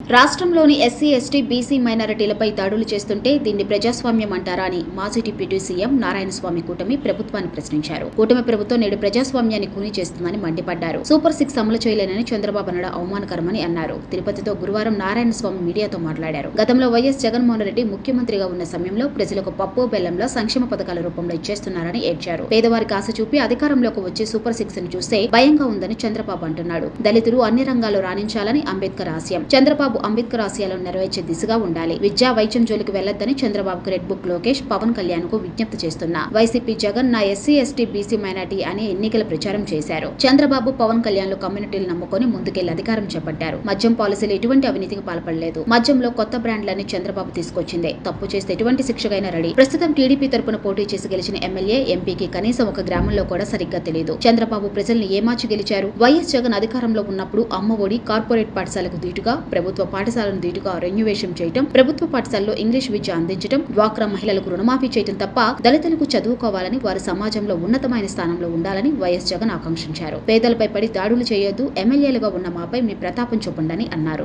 రాష్ట్రంలోని SC ST BC మైనారిటీలపై దాడులు చేస్తుంటే దీన్ని ప్రజాస్వామ్యం అంటారా అని మాజీ డిప్యూటీ సీఎం నారాయణస్వామి కూటమి ప్రభుత్వాన్ని ప్రశ్నించారు. కూటమి ప్రభుత్వం నేడు ప్రజాస్వామ్యాన్ని కూని చేస్తుందని మండిపడ్డారు. సూపర్ సిక్స్ అమలు చేయలేనని చంద్రబాబు నాయుడు అవమానకరమని అన్నారు. తిరుపతితో గురువారం నారాయణస్వామి మీడియాతో మాట్లాడారు. గతంలో వైఎస్ జగన్మోహన్ రెడ్డి ముఖ్యమంత్రిగా ఉన్న సమయంలో ప్రజలకు పప్పు బెల్లంలో సంక్షేమ పథకాల రూపంలో ఇచ్చేస్తున్నారని ఏడ్చారు. పేదవారికి ఆశ చూపి అధికారంలోకి వచ్చి సూపర్ సిక్స్ను చూస్తే భయంగా ఉందని చంద్రబాబు అంటున్నాడు. దళితులు అన్ని రంగాల్లో రాణించాలని అంబేద్కర్ ఆశయం. చంద్రబాబు అంబేద్కర్ ఆశయాలను నెరవేర్చే దిశగా ఉండాలి. విద్యా వైద్యం జోలికి వెళ్ళొద్దని చంద్రబాబుకు రెడ్ బుక్ లోకేష్ పవన్ కళ్యాణ్కు విజ్ఞప్తి చేస్తున్నా. వైసీపీ జగన్ నా ఎస్సీ ఎస్టీ బీసీ మైనార్టీ అనే ఎన్నికల ప్రచారం చేశారు. చంద్రబాబు పవన్ కళ్యాణ్ కమ్యూనిటీలు నమ్ముకొని ముందుకెళ్ళి అధికారం చేపట్టారు. మద్యం పాలసీలు ఎటువంటి అవినీతికి పాల్పడలేదు. మద్యంలో కొత్త బ్రాండ్లని చంద్రబాబు తీసుకొచ్చిందే. తప్పు చేస్తే ఎటువంటి శిక్షకైనా రెడీ. ప్రస్తుతం టీడీపీ తరపున పోటీ చేసి గెలిచిన ఎమ్మెల్యే ఎంపీకి కనీసం ఒక గ్రామంలో కూడా సరిగ్గా తెలియదు చంద్రబాబు ప్రజల్ని ఏమాచి గెలిచారు? వైఎస్ జగన్ అధికారంలో ఉన్నప్పుడు అమ్మ ఒడి కార్పొరేట్ పాఠశాలకు దీటుగా? ప్రభుత్వం పాఠశాలను దీటుగా రెన్యువేషన్ చేయటం ప్రభుత్వ పాఠశాలలో ఇంగ్లీష్ విద్య అందించడం డ్వాక్రా మహిళలకు రుణమాఫీ చేయటం తప్ప దళితులకు చదువుకోవాలని వారి సమాజంలో ఉన్నతమైన స్థానంలో ఉండాలని వైఎస్ జగన్ ఆకాంక్షించారు. పేదలపై పడి దాడులు చేయొద్దు ఎమ్మెల్యేలుగా ఉన్న మాపై మీ ప్రతాపం చూపండని అన్నారు.